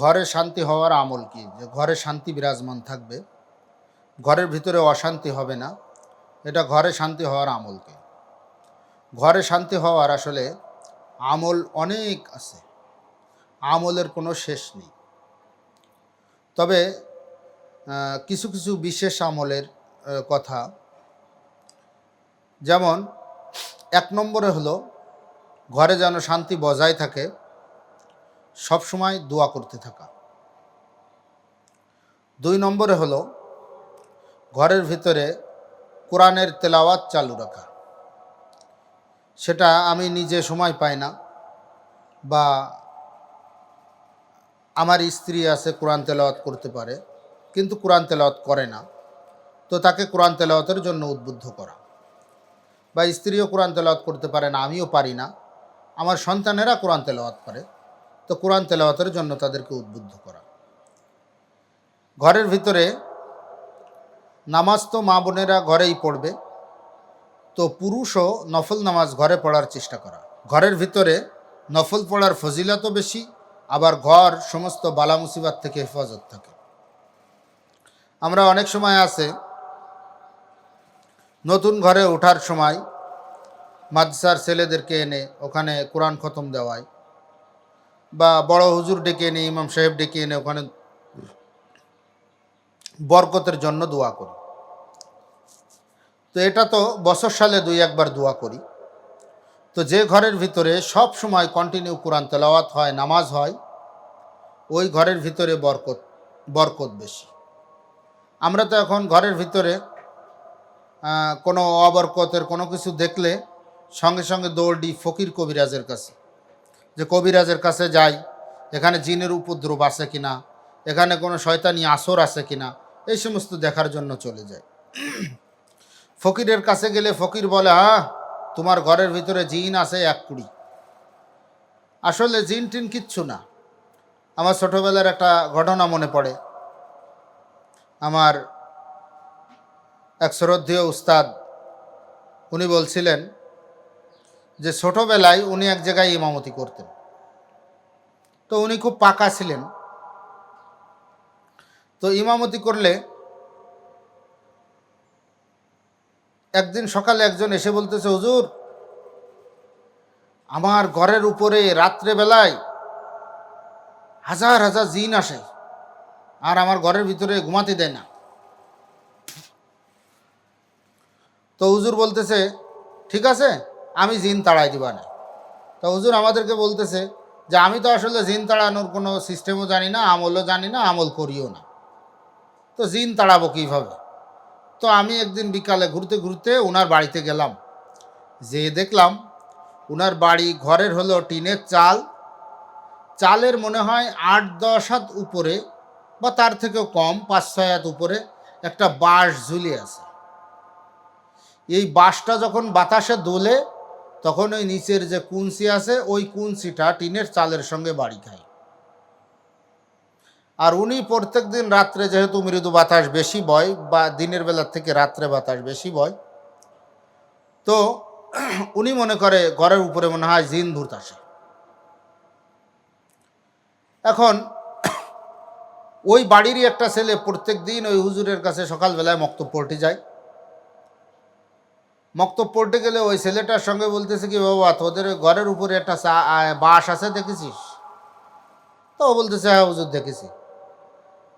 ঘরে শান্তি হওয়ার আমল কি? যে ঘরে শান্তি বিরাজমান থাকবে, ঘরের ভিতরে অশান্তি হবে না, এটা ঘরে শান্তি হওয়ার আমল কি? ঘরে শান্তি হওয়ার আসলে আমল অনেক আছে, আমলের কোনো শেষ নেই। তবে কিছু কিছু বিশেষ আমলের কথা। যেমন, এক নম্বরে হলো, ঘরে যেন শান্তি বজায় থাকে সব সময় দোয়া করতে থাকা। দুই নম্বরে হলো, ঘরের ভিতরে কোরআনের তেলাওয়াত চালু রাখা। সেটা আমি নিজে সময় পাই না বা আমার স্ত্রী আছে, কোরআন তেলাওয়াত করতে পারে, কিন্তু কোরআন তেলাওয়াত করে না। তো তাকে কোরআন তেলাওয়াতের জন্য উদ্বুদ্ধ করা। বা স্ত্রীও কোরআন তেলাওয়াত করতে পারে না, আমিও পারি না। আমার সন্তানেরা কোরআন তেলাওয়াত করে। তো কোরআন তেলাওয়াতের জন্য তাদেরকে উদ্বুদ্ধ করা। ঘরের ভিতরে নামাজ তো মা বোনেরা ঘরেই পড়বে, তো পুরুষও নফল নামাজ ঘরে পড়ার চেষ্টা করা। ঘরের ভিতরে নফল পড়ার ফজিলতও বেশি, আবার ঘর সমস্ত বালা মুসিবাত থেকে হেফাজত থাকে। আমরা অনেক সময় আছে, নতুন ঘরে ওঠার সময় মাদ্রাসার ছেলেদেরকে এনে ওখানে কোরআন খতম দেওয়ায় বা বড় হুজুর ডেকে এনে, ইমাম সাহেব ডেকে এনে ওখানে বরকতের জন্য দোয়া করি। তো এটা তো বছর সালে দুই একবার দোয়া করি। তো যে ঘরের ভিতরে সব সময় কন্টিনিউ কোরআন তেলাওয়াত হয়, নামাজ হয়, ওই ঘরের ভিতরে বরকত বরকত বেশি। আমরা তো এখন ঘরের ভিতরে কোনো অবরকতের কোনো কিছু দেখলে সঙ্গে সঙ্গে দৌড়ি ফকির কবিরাজের কাছে। যে কবিরাজের কাছে যাই, এখানে জিনের উপদ্রব আছে কিনা, এখানে কোনো শয়তানি আসর আছে কিনা, এই সমস্ত দেখার জন্য চলে যায় ফকিরের কাছে গেলে ফকির বলে হ্যাঁ তোমার ঘরের ভিতরে জিন আছে এক কুড়ি। আসলে জিন টিন কিচ্ছু না। আমার ছোটোবেলার একটা ঘটনা মনে পড়ে। আমার এক শ্রদ্ধেয় উস্তাদ, উনি বলছিলেন যে ছোটোবেলায় উনি এক জায়গায় ইমামতি করতেন। তো উনি খুব পাকা ছিলেন। তো ইমামতি করলে একদিন সকালে একজন এসে বলতেছে, হুজুর, আমার ঘরের উপরে রাত্রেবেলায় হাজার হাজার জিন আসে, আর আমার ঘরের ভিতরে ঘুমাতে দেয় না। তো হুজুর বলতেছে, ঠিক আছে, আমি জিন তাড়াই দিবা না। তো হুজুর আমাদেরকে বলতেছে যে আমি তো আসলে জিন তাড়ানোর কোনো সিস্টেমও জানি না, আমলও জানি না, আমল করিও না। তো জিন তাড়াবো কীভাবে? তো আমি একদিন বিকালে ঘুরতে ঘুরতে ওনার বাড়িতে গেলাম। যে দেখলাম ওনার বাড়ি ঘরের হলো টিনের চাল। চালের মনে হয় আট দশ হাত উপরে বা তার থেকেও কম, পাঁচ ছয় হাত উপরে একটা বাঁশ ঝুলে আছে। এই বাঁশটা যখন বাতাসে দোলে তখন ওই নিচের যে কুঞ্চি আছে, ওই কুঞ্চিটা টিনের চালের সঙ্গে বাড়ি খায়। আর উনি প্রত্যেক দিন রাত্রে যেহেতু মৃদু বাতাস বেশি বয়, বা দিনের বেলার থেকে রাত্রে বাতাস বেশি বয়, তো উনি মনে করে ঘরের উপরে মনে হয় জিন ভূত আসে। এখন ওই বাড়িরই একটা ছেলে প্রত্যেক দিন ওই হুজুরের কাছে সকালবেলায় মক্তব পড়তে যায়। মক্তব পড়তে গেলে ওই ছেলেটার সঙ্গে বলতেছে কি, বাবা, তোদের ঘরের উপরে একটা বাঁশ আছে দেখেছিস? তো বলতেছে হ্যাঁ হুজুর, দেখেছি।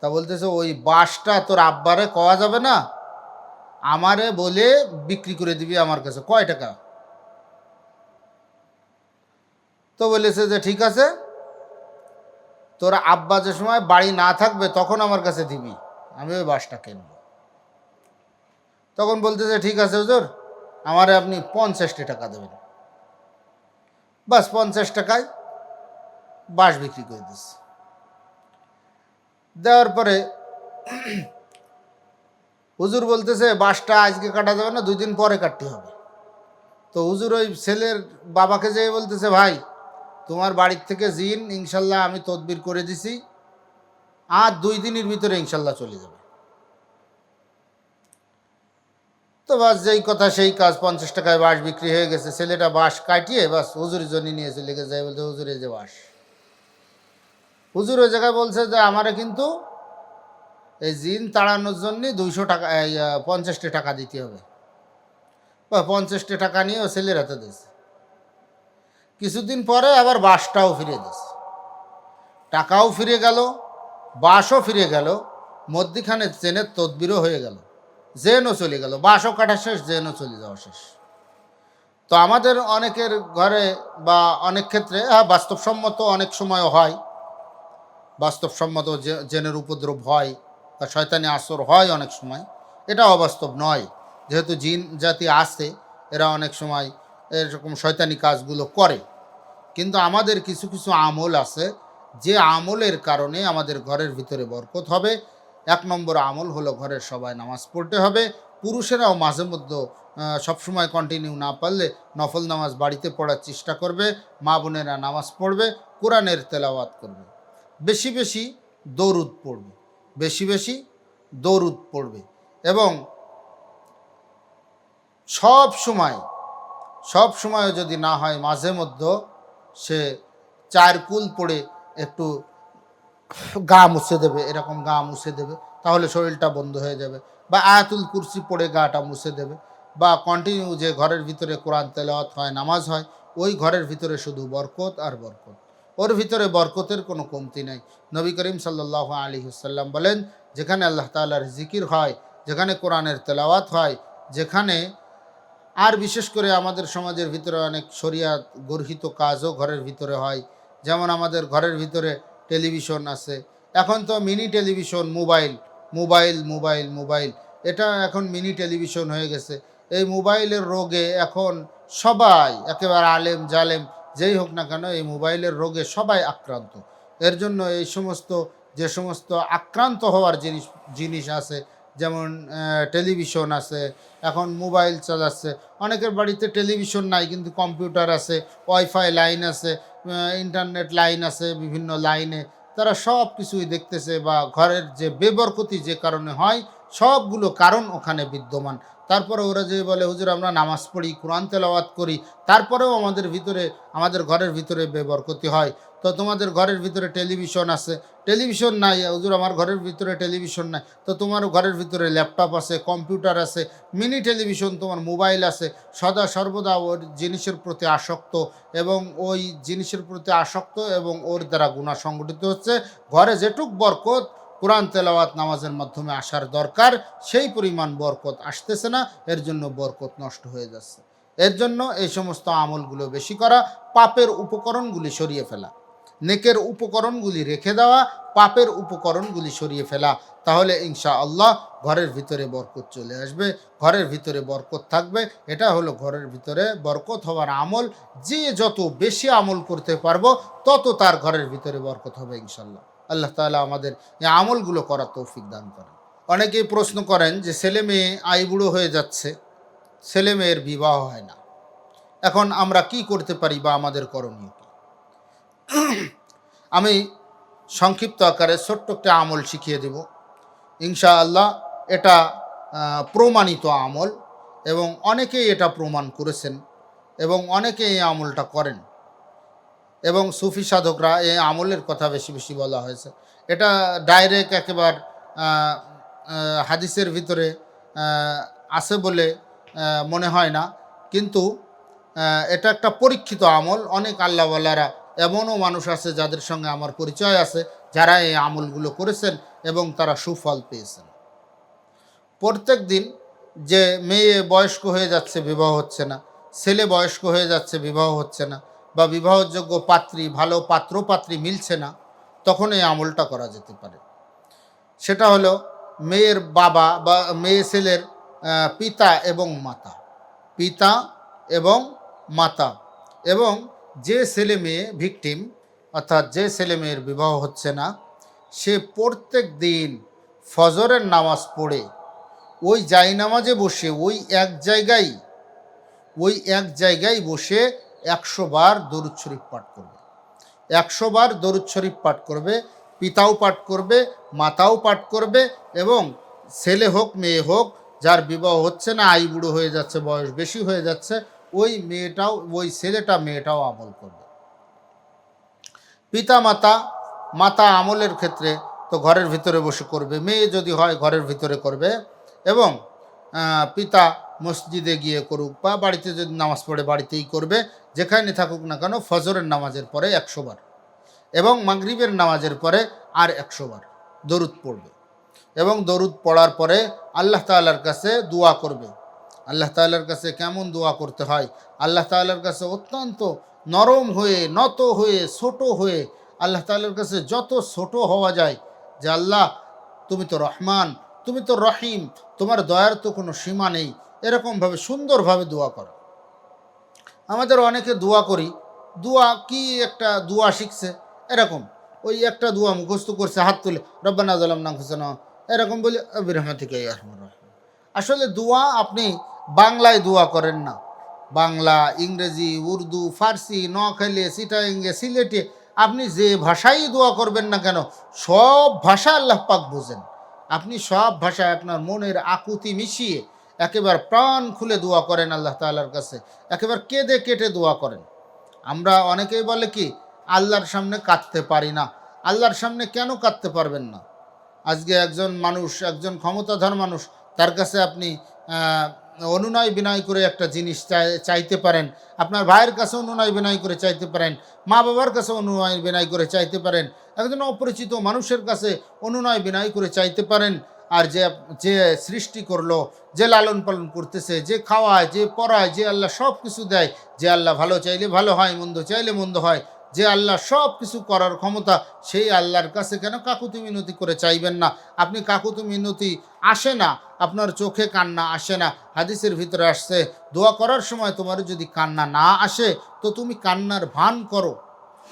তা বলতেছে, ওই বাঁশটা তোর আব্বারে কওয়া যাবে না? আমারে বলে বিক্রি করে দিবি আমার কাছে, কয় টাকা? তো বলেছে যে, ঠিক আছে, তোর আব্বা যে সময় বাড়ি না থাকবে তখন আমার কাছে দিবি, আমি ওই বাসটা কিনবো। তখন বলতেছে, ঠিক আছে হুজুর। আমারে আপনি পঞ্চাশটি টাকা দেবেন। বাস পঞ্চাশ টাকায় বাঁশ বিক্রি করে দিচ্ছে। দেওয়ার পরে হুজুর বলতেছে, বাঁশটা আজকে কাটা যাবে না, দুই দিন পরে কাটতে হবে। তো হুজুর ওই ছেলের বাবাকে যেয়ে বলতেছে, ভাই, তোমার বাড়ির থেকে জিন, ইনশাল্লাহ আমি তদবির করে দিছি, আর দুই দিনের ভিতরে ইনশাল্লাহ চলে যাবে। তো বাস যেই কথা, সেই কাজ পঞ্চাশ টাকায় বাঁশ বিক্রি হয়ে গেছে। ছেলেটা বাঁশ কাটিয়ে বাস হুজুরের জন্য নিয়ে চলে গেছে বলতে, হুজুরে যে বাঁশ। হুজুর ওই জায়গায় বলছে যে, আমারে কিন্তু এই জিন তাড়ানোর জন্য দুইশো টাকা পঞ্চাশটি টাকা দিতে হবে। বা পঞ্চাশটি টাকা নিয়ে ও ছেলের হাতে দিয়েছে। কিছুদিন পরে আবার বাসটাও ফিরে দিয়েছে। টাকাও ফিরে গেল বাসও ফিরে গেল, মধ্যিখানে জেনের তদবিরও হয়ে গেল। জেনও চলে গেল, বাসও কাটা শেষ, জেনও চলে যাওয়া শেষ। তো আমাদের অনেকের ঘরে বা অনেক ক্ষেত্রে হ্যাঁ বাস্তবসম্মত অনেক সময় হয়। বাস্তবসম্মত জেনের উপদ্রব হয় বা শয়তানি আসর হয় অনেক সময়। এটা অবাস্তব নয়। যেহেতু জিন জাতি আসে এরা অনেক সময় এরকম শয়তানি কাজগুলো করে। কিন্তু আমাদের কিছু কিছু আমল আছে, যে আমলের কারণে আমাদের ঘরের ভিতরে বরকত হবে। এক নম্বর আমল হলো ঘরের সবাই নামাজ পড়তে হবে। পুরুষেরাও মাঝে মধ্যে সবসময় কন্টিনিউ না পারলে নফল নামাজ বাড়িতে পড়ার চেষ্টা করবে, মা বোনেরা নামাজ পড়বে, কোরআনের তেলাওয়াত করবে। বেশি বেশি দৌরুদ পড়বে, বেশি বেশি দৌরুদ পড়বে এবং সব সময় সব সময় যদি না হয় মাঝে মধ্যে সে চার কুল পড়ে একটু গা মুছে দেবে, এরকম গা মুছে দেবে, তাহলে শরীরটা বন্ধ হয়ে যাবে। বা আয়াতুল কুরসি পড়ে গাটা মুছে দেবে, বা কন্টিনিউ যে ঘরের ভিতরে কোরআন তেলাওয়াত হয়, নামাজ হয়, ওই ঘরের ভিতরে শুধু বরকত আর বরকত। ওর ভিতরে বরকতের কোনো কমতি নাই। নবী করিম সাল্লাহ আলী হুসাল্লাম বলেন, যেখানে আল্লাহ তাআলার জিকির হয়, যেখানে কোরআনের তেলাওয়াত হয়, যেখানে আর বিশেষ করে আমাদের সমাজের ভিতরে অনেক শরিয়াত গর্হিত কাজও ঘরের ভিতরে হয়। যেমন আমাদের ঘরের ভিতরে টেলিভিশন আছে। এখন তো mini television, mobile mobile mobile mobile. এটা এখন মিনি টেলিভিশন হয়ে গেছে। এই মোবাইলের রোগে এখন সবাই, একেবারে আলেম, জালেম, যেই হোক না কেন, এই মোবাইলের রোগে সবাই আক্রান্ত। এর জন্য এই সমস্ত, যে সমস্ত আক্রান্ত হওয়ার জিনিস জিনিস আছে, যেমন টেলিভিশন আছে, এখন মোবাইল চালাচ্ছে। অনেকের বাড়িতে টেলিভিশন নাই, কিন্তু কম্পিউটার আছে, ওয়াইফাই লাইন আছে ইন্টারনেট লাইন আছে, বিভিন্ন লাইনে তারা সব কিছুই দেখতেছে বা ঘরের যে বেবরকতি যে কারণে হয় সবগুলো কারণ ওখানে বিদ্যমান। তারপরে ওরা যে বলে, হুজুর, আমরা নামাজ পড়ি, কোরআন তেলাওয়াত করি। তারপরেও আমাদের ভিতরে, আমাদের ঘরের ভিতরে বেবরকতি হয়। তো তোমাদের ঘরের ভিতরে টেলিভিশন আছে। টেলিভিশন নাই, হুজুর, আমার ঘরের ভিতরে টেলিভিশন নাই। তো তোমার ঘরের ভিতরে ল্যাপটপ আছে, কম্পিউটার আছে, মিনি টেলিভিশন তোমার মোবাইল আছে। সদা সর্বদা ওর জিনিসের প্রতি আসক্ত এবং ওই জিনিসের প্রতি আসক্ত এবং ওর দ্বারা গুণা সংগঠিত হচ্ছে। ঘরে যেটুক বরকত কোরআন তেলাওয়াত নামাজের মাধ্যমে আসার দরকার, সেই পরিমাণ বরকত আসতেছে না, এর জন্য বরকত নষ্ট হয়ে যাচ্ছে। এর জন্য এই সমস্ত আমলগুলো বেশি করা, পাপের উপকরণগুলি সরিয়ে ফেলা। নেকের উপকরণগুলি রেখে দেওয়া, পাপের উপকরণগুলি সরিয়ে ফেলা। তাহলে ইনশা আল্লাহ ঘরের ভিতরে বরকত চলে আসবে, ঘরের ভিতরে বরকত থাকবে। এটা হলো ঘরের ভিতরে বরকত হওয়ার আমল। যে যত বেশি আমল করতে পারব, তত তার ঘরের ভিতরে বরকত হবে ইনশাল্লাহ আল্লাহ তাআলা আমাদের এই আমলগুলো করার তৌফিক দান করেন। অনেকেই প্রশ্ন করেন যে, ছেলে মেয়ে আইবুড়ো হয়ে যাচ্ছে, ছেলে মেয়ের বিবাহ হয় না। এখন আমরা কি করতে পারি বা আমাদের করণীয় কি? আমি সংক্ষিপ্ত আকারে ছোট্ট একটা আমল শিখিয়ে দেব। ইনশাআল্লাহ এটা প্রমাণিত আমল এবং অনেকেই এটা প্রমাণ করেছেন এবং অনেকে এই আমলটা করেন। এবং সুফি সাধকরা এই আমলের কথা বেশি বেশি বলা হয়েছে। এটা ডাইরেক্ট একেবার হাদিসের ভিতরে আছে বলে মনে হয় না। কিন্তু এটা একটা পরীক্ষিত আমল। অনেক আল্লাহওয়ালারা এমনও মানুষ আছে যাদের সঙ্গে আমার পরিচয় আছে, যারা এই আমলগুলো করেছেন এবং তারা সুফল পেয়েছেন। প্রত্যেক দিন যে মেয়ে বয়স্ক হয়ে যাচ্ছে, বিবাহ হচ্ছে না। ছেলে বয়স্ক হয়ে যাচ্ছে, বিবাহ হচ্ছে না। বা বিবাহযোগ্য পাত্রী, ভালো পাত্র পাত্রী মিলছে না তখন এই আমলটা করা যেতে পারে। সেটা হলো মেয়ের বাবা বা মেয়ে ছেলের পিতা এবং মাতা। পিতা এবং মাতা এবং যে ছেলে মেয়ে ভিকটিম, অর্থাৎ যে ছেলে মেয়ের বিবাহ হচ্ছে না, সে প্রত্যেক দিন ফজরের নামাজ পড়ে, ওই জাই নামাজে বসে, ওই এক জায়গায়, ওই এক জায়গায় বসে একশো বার দরুদ শরীফ পাঠ করবে। একশো বার দরুদ শরীফ পাঠ করবে, পিতাও পাঠ করবে, মাতাও পাঠ করবে এবং ছেলে হোক, মেয়ে হোক, যার বিবাহ হচ্ছে না, আই বুড়ো হয়ে যাচ্ছে, বয়স বেশি হয়ে যাচ্ছে, ওই মেয়েটাও, ওই ছেলেটা মেয়েটাও আমল করবে। পিতা, মাতা মাতা আমলের ক্ষেত্রে তো ঘরের ভিতরে বসে করবে, মেয়ে যদি হয় ঘরের ভিতরে করবে এবং পিতা মসজিদে গিয়ে করুক বা বাড়িতে যদি নামাজ পড়ে বাড়িতেই করবে, যেখানে থাকুক না কেন ফজরের নামাজের পরে একশো বার এবং মাগরিবের নামাজের পরে আর একশো বার দরুদ পড়বে। এবং দরুদ পড়ার পরে আল্লাহ তাআলার কাছে দোয়া করবে। আল্লাহ তাআলার কাছে কেমন দোয়া করতে হয়? আল্লাহ তাআলার কাছে অত্যন্ত নরম হয়ে, নত হয়ে, ছোট হয়ে আল্লাহ তাআলার কাছে যত ছোট হওয়া যায় যে, আল্লাহ, তুমি তো রহমান তুমি তো রহিম, তোমার দয়ার তো কোনো সীমা নেই। এরকমভাবে সুন্দরভাবে দোয়া করো। আমাদের অনেকে দোয়া করি, দোয়া কি একটা দোয়া শিখছে? এরকম, ওই একটা দোয়া মুখস্থ করছে, হাত তুলে, রব্বানা জালাম না খুশানা এরকম বলি আবিরহমা থেকে আসলে দোয়া আপনি বাংলায় দোয়া করেন না। বাংলা, ইংরেজি, উর্দু, ফার্সি, নোয়াখালী সিটাইঙ্গে সিলেটে আপনি যে ভাষাই দোয়া করবেন না কেন, সব ভাষা আল্লাহ পাক বোঝেন। আপনি সব ভাষায় আপনার মনের আকুতি মিশিয়ে একেবারে প্রাণ খুলে দোয়া করেন আল্লাহ তাআলার কাছে। একেবারে কেঁদে কেটে দোয়া করেন। আমরা অনেকেই বলে কি, আল্লাহর সামনে কাঁদতে পারি না। আল্লাহর সামনে কেন কাঁদতে পারবেন না? আজকে একজন মানুষ, একজন ক্ষমতাধর মানুষ, তার কাছে আপনি অনুনয় বিনয় করে একটা জিনিস চাই- চাইতে পারেন। আপনার ভাইয়ের কাছে অনুনয় বিনয় করে চাইতে পারেন। মা বাবার কাছে অনুনয় বিনয় করে চাইতে পারেন। একজন অপরিচিত মানুষের কাছে অনুনয় বিনয় করে চাইতে পারেন। আর যে যে সৃষ্টি করল, যে লালন পালন করতেছে, যে খাওয়ায়, যে পড়ায়, যে আল্লাহ সব কিছু দেয়, যে আল্লাহ ভালো চাইলে ভালো হয়, মন্দ চাইলে মন্দ হয়, যে আল্লাহ সব কিছু করার ক্ষমতা, সেই আল্লাহর কাছে কেন কাকুতি মিনতি করে চাইবেন না? আপনি কাকুতি মিনতি আসে না, আপনার চোখে কান্না আসে না, হাদিসের ভিতরে আসছে, দোয়া করার সময় তোমার যদি কান্না না আসে, তো তুমি কান্নার ভান করো।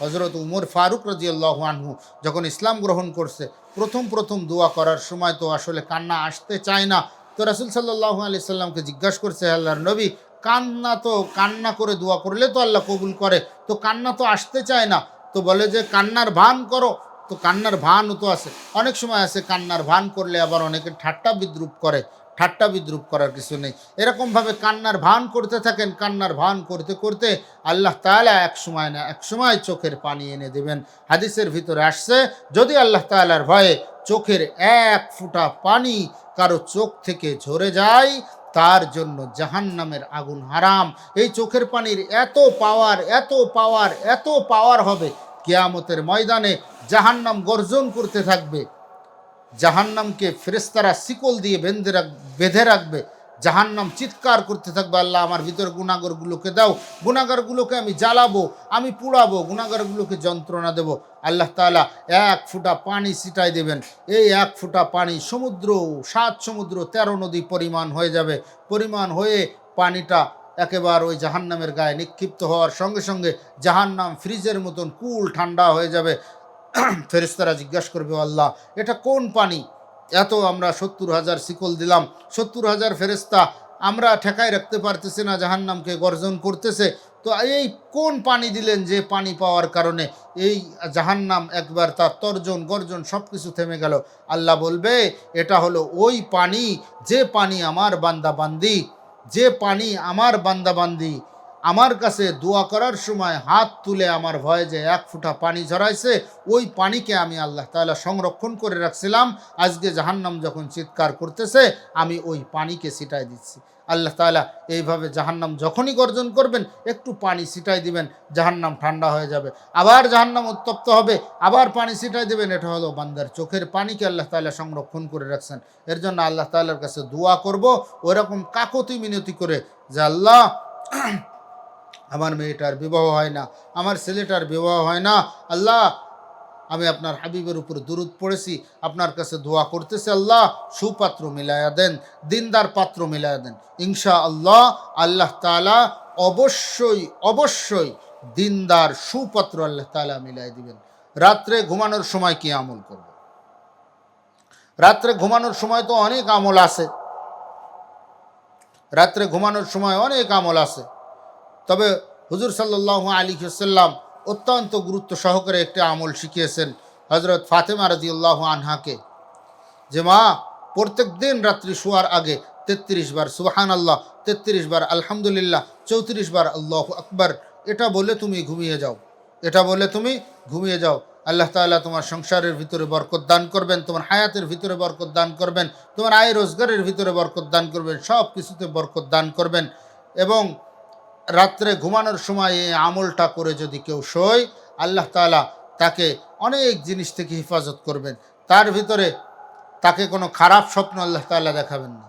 হজরত উমর ফারুক রাজিয়াল্লাহ আনহু যখন ইসলাম গ্রহণ করছে, প্রথম প্রথম দোয়া করার সময় তো আসলে কান্না আসতে চায় না। তো রাসুল সাল্লাহ আলি সাল্লামকে জিজ্ঞাসা করছে আল্লাহর নবী, কান্না তো, কান্না করে দোয়া করলে তো আল্লাহ কবুল করে, তো কান্না তো আসতে চায় না। তো বলে যে, কান্নার ভান করো। তো কান্নার ভানও তো আছে। অনেক সময় আছে কান্নার ভান করলে আবার অনেকে ঠাট্টা বিদ্রুপ করে। ঠাট্টা বিদ্রুপ করার কিছু নেই। এরকমভাবে কান্নার ভান করতে থাকেন, কান্নার ভান করতে করতে আল্লাহ তাআলা এক সময় না এক সময় চোখের পানি এনে দেবেন। হাদিসের ভিতরে আসছে, যদি আল্লাহ তাআলার ভয়ে চোখের এক ফোঁটা পানি কারও চোখ থেকে ঝরে যায়, তার জন্য জাহান্নামের আগুন হারাম। এই চোখের পানির এত পাওয়ার এত পাওয়ার এত পাওয়ার হবে। কেয়ামতের ময়দানে জাহান্নাম গর্জন করতে থাকবে। জাহান্নামকে ফেরেস্তারা শিকল দিয়ে বেঁধে রাখ, বেঁধে রাখবে। জাহান্নাম চিৎকার করতে থাকবে, আল্লাহ, আমার ভিতর গুণাগরগুলোকে দাও। গুণাগারগুলোকে আমি জ্বালাবো, আমি পুড়াবো গুণাগারগুলোকে যন্ত্রণা দেব। আল্লাহ তাআলা এক ফুটা পানি ছিটাই দেবেন। এই এক ফুটা পানি সমুদ্র, সাত সমুদ্র, তেরো নদী পরিমাণ হয়ে যাবে। পরিমাণ হয়ে পানিটা একেবারে ওই জাহান্নামের গায়ে নিক্ষিপ্ত হওয়ার সঙ্গে সঙ্গে জাহান্নাম ফ্রিজের মতন কুল ঠান্ডা হয়ে যাবে। ফেরেস্তারা জিজ্ঞাসা করবে আল্লাহ, এটা কোন পানি? এত আমরা সত্তর হাজার শিকল দিলাম, সত্তর হাজার ফেরেস্তা আমরা ঠেকায় রাখতে পারতেছি না, জাহান্নামকে গর্জন করতেছে। তো এই কোন পানি দিলেন যে পানি পাওয়ার কারণে? এই জাহান্নাম একবার তার তর্জন, গর্জন সব কিছু থেমে গেল। আল্লাহ বলবে, এটা হলো ওই পানি, যে পানি আমার বান্দাবান্দি যে পানি আমার বান্দাবান্দি আমার কাছে দোয়া করার সময় হাত তুলে আমার ভয়ে যে এক ফুঁটা পানি ঝরাইছে, ওই পানিকে আমি আল্লাহ তাআলা সংরক্ষণ করে রাখছিলাম। আজকে জাহান্নাম যখন চিৎকার করতেছে, আমি ওই পানিকে ছিটাই দিচ্ছি। আল্লাহ তাআলা এইভাবে জাহান্নাম যখনই গর্জন করবেন, একটু পানি ছিটাই দিবেন, জাহান্নাম ঠান্ডা হয়ে যাবে। আবার জাহান্নাম উত্তপ্ত হবে, আবার পানি ছিটাই দেবেন। এটা হলো বান্দার চোখের পানিকে আল্লাহ তাআলা সংরক্ষণ করে রাখছেন। এর জন্য আল্লাহ তাআলার কাছে দোয়া করব, ওরকম কাকতি মিনতি করে যে আল্লাহ আমার মেয়েটার বিবাহ হয় না, আমার ছেলেটার বিবাহ হয় না। আল্লাহ, আমি আপনার হাবিবের উপর দুরুদ পড়েছি, আপনার কাছে দোয়া করতেছি আল্লাহ, সুপাত্র মিলায়া দেন, দিনদার পাত্র মিলায়া দেন। ইনশা আল্লাহ আল্লাহ তাআলা অবশ্যই অবশ্যই দিনদার, সুপাত্র আল্লাহ তালা মিলাই দিবেন। রাত্রে ঘুমানোর সময় কি আমল করব? রাত্রে ঘুমানোর সময় তো অনেক আমল আছে। রাত্রে ঘুমানোর সময় অনেক আমল আছে। তবে হুজুর সাল্লাহ আলী সাল্লাম অত্যন্ত গুরুত্ব সহকারে একটি আমল শিখিয়েছেন হজরত ফাতেমা রাজিউল্লাহ আনহাকে যে, মা, প্রত্যেক দিন রাত্রি শোয়ার আগে তেত্রিশ বার সুহান আল্লাহ তেত্রিশ বার আলহামদুলিল্লাহ, চৌত্রিশ বার আল্লাহ আকবার, এটা বলে তুমি ঘুমিয়ে যাও। এটা বলে তুমি ঘুমিয়ে যাও। আল্লাহ তাআলা তোমার সংসারের ভিতরে বরকত দান করবেন, তোমার হায়াতের ভিতরে বরকত দান করবেন, তোমার আয় রোজগারের ভিতরে বরকত দান করবেন সব কিছুতে বরকত দান করবেন এবং রাত্রে ঘুমানোর সময় এই আমলটা করে যদি কেউ শোয় আল্লাহ তাআলা তাকে অনেক জিনিস থেকে হেফাজত করবেন। তার ভিতরে তাকে কোনো খারাপ স্বপ্ন আল্লাহ তাআলা দেখাবেন না।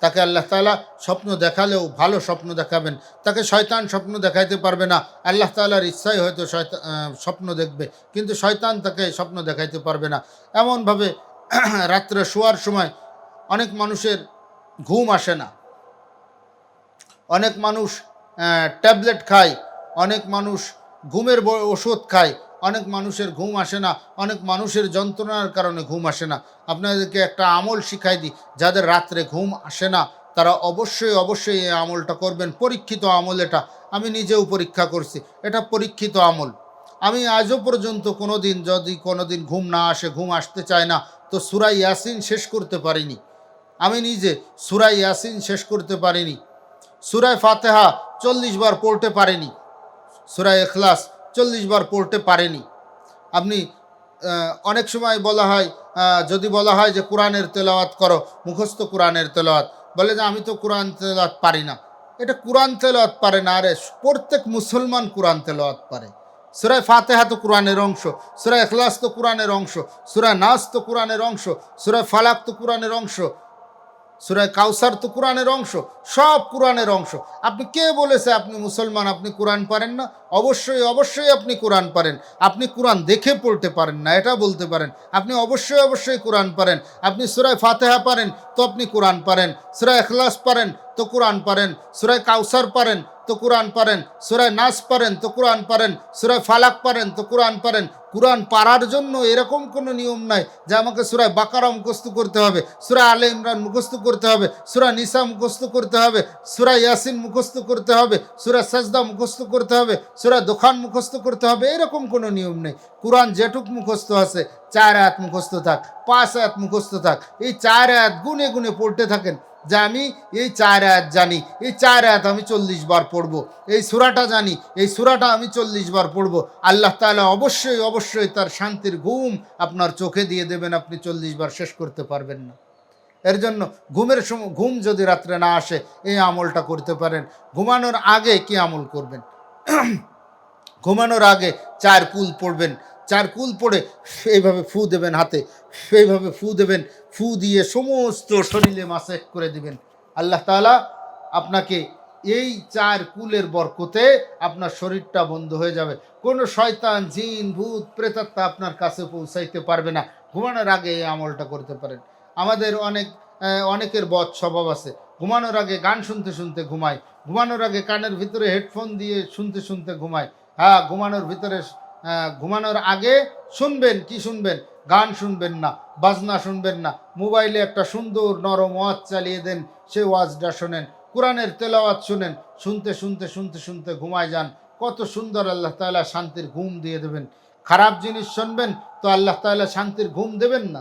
তাকে আল্লাহ তাআলা স্বপ্ন দেখালেও ভালো স্বপ্ন দেখাবেন। তাকে শয়তান স্বপ্ন দেখাইতে পারবে না। আল্লাহ তাআলার ইচ্ছাই হয়তো স্বপ্ন দেখবে, কিন্তু শয়তান তাকে স্বপ্ন দেখাইতে পারবে না। এমনভাবে রাত্রে শোয়ার সময় অনেক মানুষের ঘুম আসে না। অনেক মানুষ ট্যাবলেট খায়, অনেক মানুষ ঘুমের ওষুধ খায়, অনেক মানুষের ঘুম আসে না, অনেক মানুষের যন্ত্রণার কারণে ঘুম আসে না। আপনাদেরকে একটা আমল শিখাই দিই, যাদের রাত্রে ঘুম আসে না, তারা অবশ্যই অবশ্যই এই আমলটা করবেন, পরীক্ষিত আমল এটা। আমি নিজেও পরীক্ষা করছি, এটা পরীক্ষিত আমল। আমি আজও পর্যন্ত কোনো দিন যদি কোনো দিন ঘুম না আসে, ঘুম আসতে চায় না, তো সুরাই ইয়াসিন শেষ করতে পারিনি। আমি নিজে সুরাই ইয়াসিন শেষ করতে পারিনি। সুরায় ফাতেহা চল্লিশ বার পড়তে পারেনি। সুরায় এখলাস চল্লিশ বার পড়তে পারেনি। আপনি অনেক সময় বলা হয় যদি বলা হয় যে কোরআনের তেলাওয়াত করো, মুখস্থ কোরআনের তেলাওয়াত, বলে যে আমি তো কোরআন তেলাওয়াত পারি না। এটা কোরআন তেলাওয়াত পারে না, আরে প্রত্যেক মুসলমান কোরআন তেলাওয়াত পারে। সুরায় ফাতেহা তো কোরআনের অংশ, সুরায় এখলাস তো কোরআনের অংশ, সুরায় নাস তো কোরআনের অংশ, সুরায় ফালাক তো কোরআনের অংশ সুরায় কাউসার তো কোরআনের অংশ, সব কোরআনের অংশ। আপনি কে বলেছে আপনি মুসলমান, আপনি কোরআন পারেন না? অবশ্যই অবশ্যই আপনি কোরআন পারেন। আপনি কোরআন দেখে পড়তে পারেন না, এটা বলতে পারেন। আপনি অবশ্যই অবশ্যই কোরআন পারেন। আপনি সুরায় ফাতেহা পারেন, তো আপনি কোরআন পারেন। সুরায় এখলাস পারেন তো কোরআন পারেন সুরায় কাউসার পারেন তো কোরআন পারেন সুরায় নাস পারেন তো কোরআন পারেন সুরায় ফালাক পারেন তো কোরআন পারেন কোরআন পারার জন্য এরকম কোনো নিয়ম নাই যে আমাকে সুরায় বাকারা মুখস্থ করতে হবে, সুরা আলে ইমরান মুখস্থ করতে হবে, সুরা নিসা মুখস্থ করতে হবে, সুরা ইয়াসিন মুখস্থ করতে হবে, সুরা সাজদা মুখস্থ করতে হবে, সুরা দোকান মুখস্থ করতে হবে, এরকম কোনো নিয়ম নেই। কোরআন যেটুক মুখস্থ আছে, চার আয়াত মুখস্থ থাক, পাঁচ আয়াত মুখস্থ থাক, এই চার আয়াত গুনে গুনে পড়তে থাকেন যে আমি এই চার আয়াত জানি, এই চার আয়াত আমি চল্লিশ বার পড়ব, এই সুরাটা জানি, এই সুরাটা আমি চল্লিশ বার পড়ব। আল্লাহ তাআলা অবশ্যই অবশ্যই তার শান্তির ঘুম আপনার চোখে দিয়ে দেবেন, আপনি চল্লিশ বার শেষ করতে পারবেন না। এর জন্য ঘুমের সময় ঘুম যদি রাত্রে না আসে, এই আমলটা করতে পারেন। ঘুমানোর আগে কি আমল করবেন? ঘুমানোর আগে চার কুল পড়বেন। চার কুল পড়ে এইভাবে ফু দেবেন হাতে এইভাবে ফু দেবেন, ফু দিয়ে সমস্ত শরীরে মাসেক করে দিবেন। আল্লাহ তাআলা আপনাকে এই চার কুলের বরকতে আপনার শরীরটা বন্ধ হয়ে যাবে। কোনো শয়তান, জিন, ভূত, প্রেতাত্মা আপনার কাছে পৌঁছাইতে পারবে না। ঘুমানোর আগে এই আমলটা করতে পারেন। আমাদের অনেক অনেকের বদ স্বভাব আছে। ঘুমানোর আগে গান শুনতে শুনতে ঘুমায়। ঘুমানোর আগে কানের ভিতরে হেডফোন দিয়ে শুনতে শুনতে ঘুমায়। হ্যাঁ ঘুমানোর ভিতরে ঘুমানোর আগে শুনবেন, কি শুনবেন? গান শুনবেন না, বাজনা শুনবেন না। মোবাইলে একটা সুন্দর নরম ওয়াজ চালিয়ে দেন, সে ওয়াজটা শোনেন। কোরআনের তেলাওয়াত শুনেন, শুনতে শুনতে শুনতে শুনতে ঘুমায় যান। কত সুন্দর আল্লাহ তাআলা শান্তির ঘুম দিয়ে দেবেন। খারাপ জিনিস শুনবেন, তো আল্লাহ তাআলা শান্তির ঘুম দেবেন না।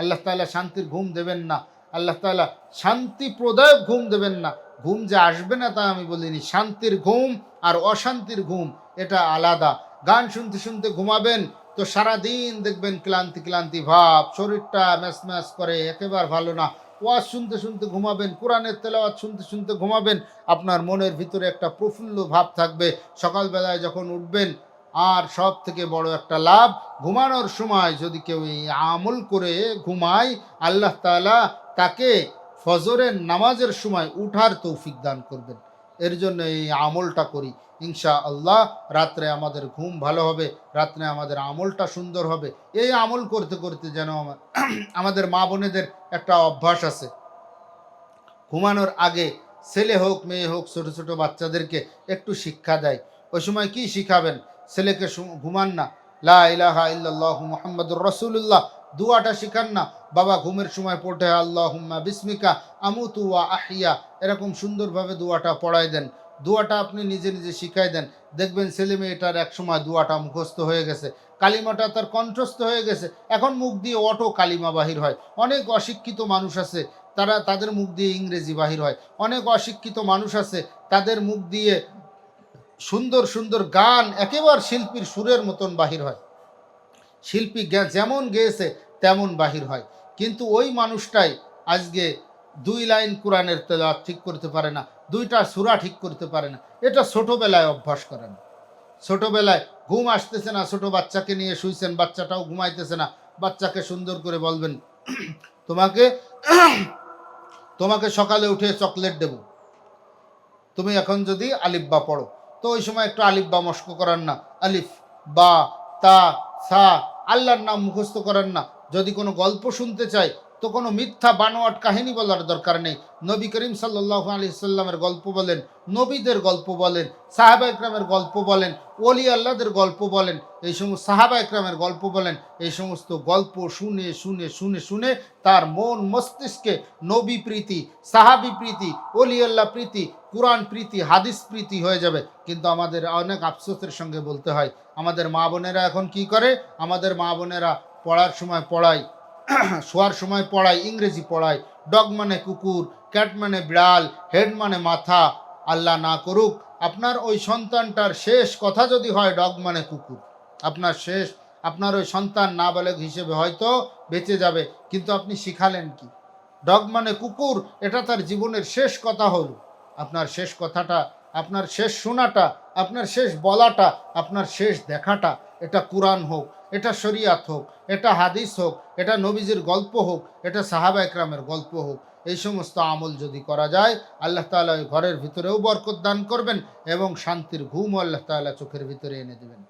আল্লাহ তাআলা শান্তির ঘুম দেবেন না। আল্লাহ তাআলা শান্তি প্রদায়ক ঘুম দেবেন না। ঘুম যে আসবে না তা আমি বলিনি। শান্তির ঘুম আর অশান্তির ঘুম, এটা আলাদা। গান শুনতে শুনতে ঘুমাবেন, তো সারা দিন দেখবেন ক্লান্তি ক্লান্তি ভাব, শরীরটা ম্যাচ ম্যাচ করে, একেবারে ভালো না। ওয়াজ শুনতে শুনতে ঘুমাবেন, কোরআনের তেলাওয়াত শুনতে শুনতে ঘুমাবেন, আপনার মনের ভিতরে একটা প্রফুল্ল ভাব থাকবে। সকালবেলায় যখন উঠবেন, আর সব থেকে বড় একটা লাভ, ঘুমানোর সময় যদি কেউ এই আমল করে ঘুমায়, আল্লাহ তাআলা তাকে ফজরের নামাজের সময় উঠার তৌফিক দান করবেন। এর জন্য এই আমলটা করি। ইনশা আল্লাহ রাত্রে আমাদের ঘুম ভালো হবে, রাত্রে আমাদের আমলটা সুন্দর হবে। এই আমল করতে করতে যেন আমাদের মা বোনেদের একটা অভ্যাস আছে। ঘুমানোর আগে ছেলে হোক, মেয়ে হোক, ছোট ছোট বাচ্চাদেরকে একটু শিক্ষা দেয়। ওই সময় কি শিখাবেন? ছেলেকে ঘুমান না। লা ইলাহা ইল্লাল্লাহু মুহাম্মাদুর রাসূলুল্লাহ। দুয়াটা শিখান না। বাবা, ঘুমের সময় পড়তে আল্লাহুম্মা বিসমিকা আমুতু ওয়া আহিয়া এরকম সুন্দরভাবে দুয়াটা পড়ায় দেন। দুয়াটা আপনি নিজে নিজে শিখাই দেন। দেখবেন ছেলে মেয়েটার এক সময় দুয়াটা মুখস্থ হয়ে গেছে। কালিমাটা তার কণ্ঠস্থ হয়ে গেছে। এখন মুখ দিয়ে অটো কালিমা বাহির হয়। অনেক অশিক্ষিত মানুষ আছে, তারা তাদের মুখ দিয়ে ইংরেজি বাহির হয়। অনেক অশিক্ষিত মানুষ আছে, তাদের মুখ দিয়ে সুন্দর সুন্দর গান একেবারে শিল্পীর সুরের মতন বাহির হয়। শিল্পী যেমন গেয়েছে, তেমন বাহির হয়। কিন্তু ওই মানুষটাই আজকে দুই লাইন কোরআনের তেলাওয়াত ঠিক করতে পারে না। দুইটা সুরা ঠিক করতে পারে না। এটা ছোটোবেলায় অভ্যাস করেন। ছোটোবেলায় ঘুম আসতেছে না, ছোটো বাচ্চাকে নিয়ে শুইছেন, বাচ্চাটাও ঘুমাইতেছে না। বাচ্চাকে সুন্দর করে বলবেন, তোমাকে তোমাকে সকালে উঠে চকলেট দেব। তুমি এখন যদি আলিফ বা পড়ো। তো ওই সময় একটু আলিফ বা মস্ক করার না। আলিফ, বা, তা, সা, আল্লাহর নাম মুখস্থ করেন না। যদি কোনো গল্প শুনতে চাই তো কোনো মিথ্যা বানোয়াট কাহিনী বলার দরকার নেই। নবী করিম সাল্লাহ আলি সাল্লামের গল্প বলেন, নবীদের গল্প বলেন, সাহাবা একরামের গল্প বলেন অলি আল্লাহদের গল্প বলেন, এই সমস্ত সাহাবা একরামের গল্প বলেন, এই সমস্ত গল্প শুনে শুনে শুনে শুনে তার মন মস্তিষ্কে নবী প্রীতি, সাহাবি প্রীতি, ওলি আল্লাহ প্রীতি, কোরআন প্রীতি, হাদিস প্রীতি হয়ে যাবে। কিন্তু আমাদের অনেক আফসোসের সঙ্গে বলতে হয়, আমাদের মা বোনেরা এখন কি করে? আমাদের মা বোনেরা পড়ার সময় পড়ায়। শোয়ার সময় পড়ায়, ইংরেজি পড়ায়, ডগ মানে কুকুর, ক্যাট মানে বিড়াল, হেড মানে মাথা, আল্লাহ না করুক, আপনার ওই সন্তানটার শেষ কথা যদি হয় ডগ মানে কুকুর। আপনার শেষ, আপনার ওই সন্তান নাবালক হিসেবে হয়তো বেঁচে যাবে, কিন্তু আপনি শিখালেন কি? ডগ মানে কুকুর, এটা তার জীবনের শেষ কথা হলো। আপনার শেষ কথাটা, আপনার শেষ শোনাটা, আপনার শেষ বলাটা, আপনার শেষ দেখাটা, এটা কোরআন হোক এটা শরিয়াত হোক, এটা হাদিস হোক, এটা নবীজির গল্প হোক, এটা সাহাবা একরামের গল্প হোক, এই সমস্ত আমল যদি করা যায়, আল্লাহ তালা ওই ঘরের ভিতরেও বরকত দান করবেন এবং শান্তির ঘুমও আল্লাহ তালা চোখের ভিতরে এনে দেবেন।